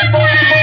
Thank you.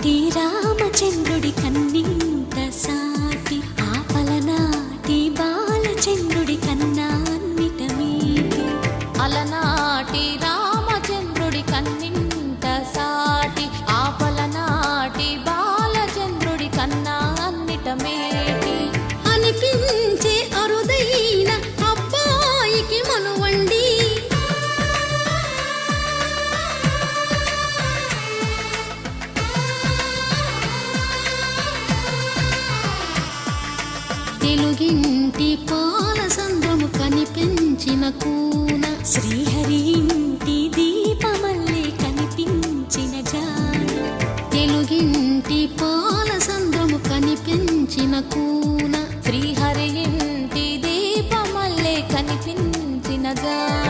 地呀。కూన Srihari ఇంటి దీపమల్లే కనిపించిన జాడు తెలుగింటి పాల సంద్రము కనిపించిన కూన. శ్రీహరి ఇంటి దీపమల్లే కనిపించిన జాడు